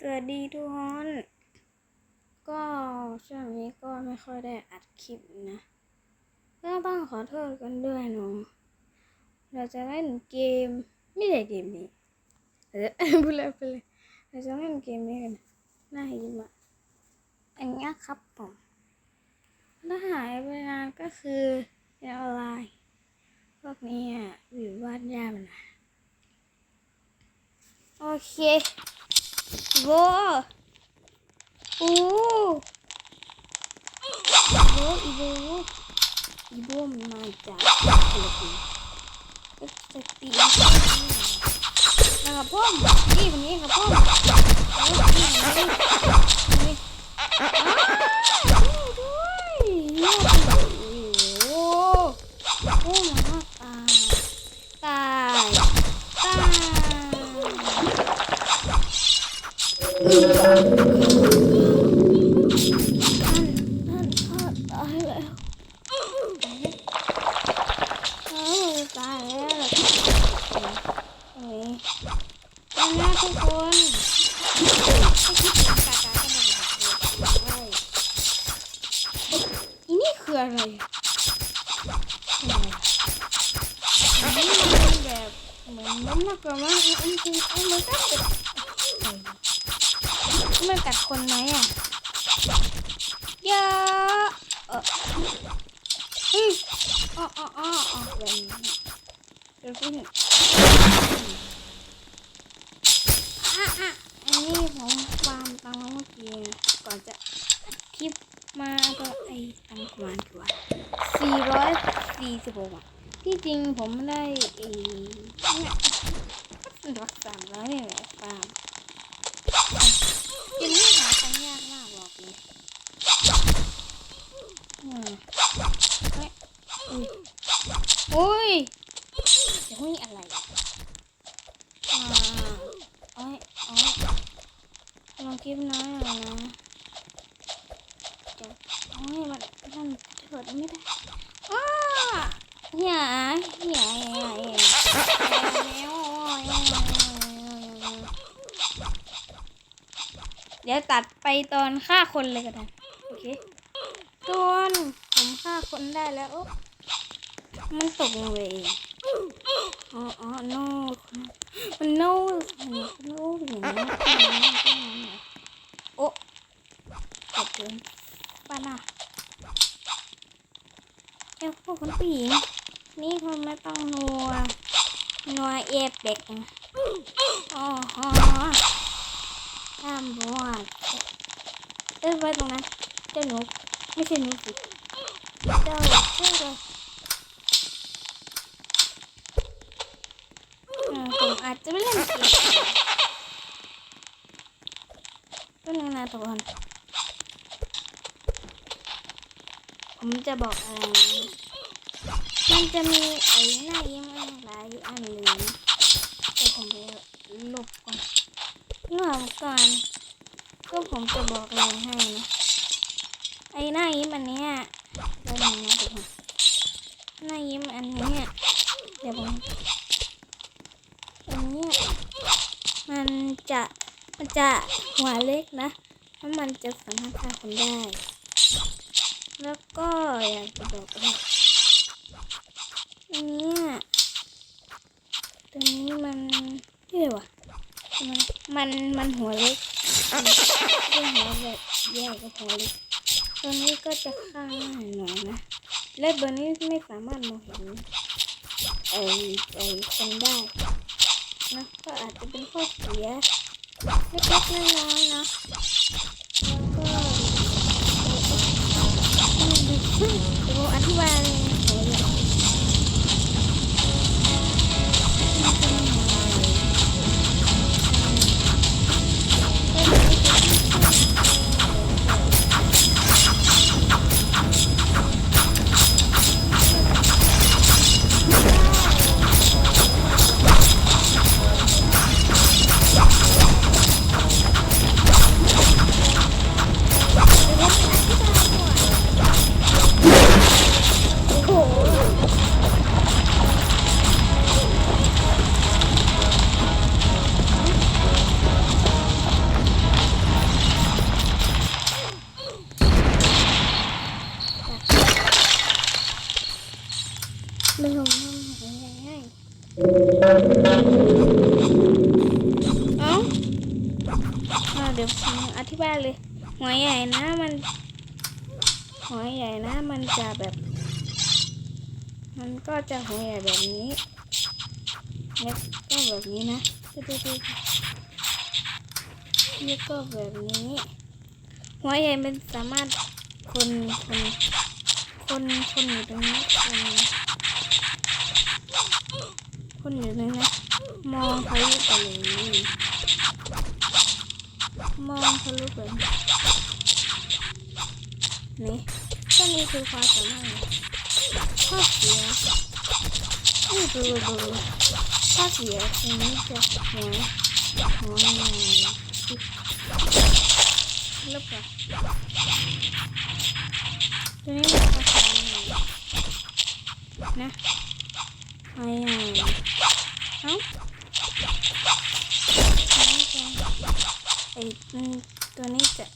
สวัสดีทุกคน ก็ช่วงนี้ก็ไม่ค่อยได้อัดคลิปนะก็ต้องขอโทษกันด้วยเนาะเราจะเล่นเกมไม่ใช่เกมนี้เออพูดเลยไปเลยเราจะเล่นเกมนี้กันน่าหิมะอันนี้ครับผมถ้าหายไปนานก็คือเรียนออนไลน์พวกนี้อะอยู่บ้านยากนะโอเค โว้โอ้โว้อีโวอีโวมันมาจากฟิลิปปินส์ก็จะตีนะครับพ่อนี่คนนี้ครับพ่อมโอ้ยนี่นนี้นี่อ้าวด้วยโอ้โหโอ้มาตายตายตาย ท่านท่านข้าตายแล้วเออตายแล้วเฮ้ยเป็นน้าทุกคนให้คิดถึงกากากันหน่อยเลยอีนี่คืออะไระมันแบบเหมือนมันน่ากลัวมากจริงๆมันก็เป็น มันกัดคนไหมอะเยอะเอออืมอ๋ออ๋ออ๋ออ๋อแบบนี้เดี๋ยวพี่อะอะอันนี้ผมฟาร์มตังเมื่อกี้ก่อนจะคลิปมาก็ไอ้ตังประมาณกี่วันสี่ร้อยสี่สิบหกอะที่จริงผมได้ไอ้เนี่ยรักษาแล้วเนี่ยแหละฟาร์มยังไม่หาตังค์ยากมากบอกเลย อืมเฮ้ยอุ้ยอุ้ยจะหุ้ยอะไรอะอ่าโอ้ยโอ้ย ลองคลิปน้อยหน่อยนะจะโอ้ยมันมันเถิดไม่ได้อ้าอย่าอย่าอย่าอย่าเดี๋ยวตัดไปตอนฆ่าคนเลยก็ได้โอเคทุกคนผมฆ่าคนได้แล้วมันตกลงไปเองอ๋ออ๋อ no มัน no มัน no อย่างนี้ โอ้ตกเลยป้าน่ะเจ้พวกคนผู้หญิง นี่คุณไม่ต้องนัว นัวเอฟเด็กนะอ๋อฮะห้ามบวชเอ้ยไว้ตรงนั้นเจ้าหนูไม่ใช่หนูสิเจ้าเจ้าเลยผมอาจจะไม่เล่นเกมก็นงนะ ทุกคน ผมจะบอกอะไรมันจะมีไอ้หน้ายิ้มอะไรหลายอันเลยนะแต่ผมไปลบก่อนเมื่อก่อนก็ผมจะบอกอะไรให้นะไอ้หน้ายิ้มอันนี้เดี๋ยวผมนะทุกคนหน้ายิ้มอันนี้เดี๋ยวผมอันนี้มันจะมันจะหัวเล็กนะ แล้วมันจะสามารถฆ่าคนได้ แล้วก็อยากจะบอกว่าอันนี้ตัวนี้มันนี่เลยวะมันมันมันหัวเล็กด้วยหัวแบบใหญ่ก็พอเล็กตัวนี้ก็จะข้าหน่อยนะ และตัวนี้ไม่สามารถมองเห็นไอ้ไอ้คนได้นะก็อาจจะเป็นข้อเสีย เล็กๆน้อยๆนะแล้วก็เดี๋ยวผมอธิบาย มันลงน้ำหายง่ายเอ้าเดี๋ยวผมอธิบายเลยหอยใหญ่นะมันหอยใหญ่นะ มันจะแบบ มันก็จะหอยใหญ่แบบนี้แล้วก็แบบนี้นะดูดูดูแล้วก็แบบนี้หัวใหญ่มันสามารถคนคนคนคนอยู่ตรงนี้ คนอยู่ตรงนี้มองทะลุไปเลยมองทะลุไปนี่ก็นี่คือความสามารถข้อเสียนี่ดูดูดูข้อเสียตรงนี้จะหัวหัวใหญ่ลบไปตัวนี้มันก็ทำยังไงนะ ไอ้ยังเอ้าตัวไอ้ตัวนี้จะ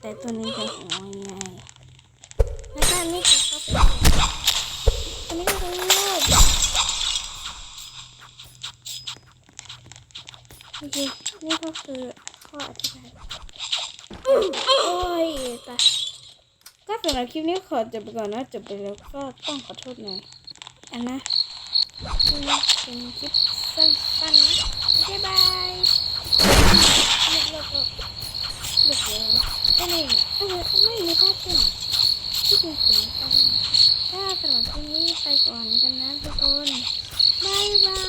แต่ตัวนี้จะหัวใหญ่แล้วก็อันนี้จะเข้าไปตัวนี้ก็จะรูปโอเคนี่ก็คือข้ออธิบายโอ้ยตาย ก็สำหรับคลิปนี้ขอจบไปก่อนนะจบไปแล้วก็ต้องขอโทษหน่อยอันนะเป็นคลิปสั้นๆนะบ๊ายบายเลิกเลิกเลิกเลิกเลยก็นี่เออไม่มีภาพเต้นที่เป็นสีตาถ้าสำหรับคลิปนี้ไปก่อนกันนะทุกคนบายบาย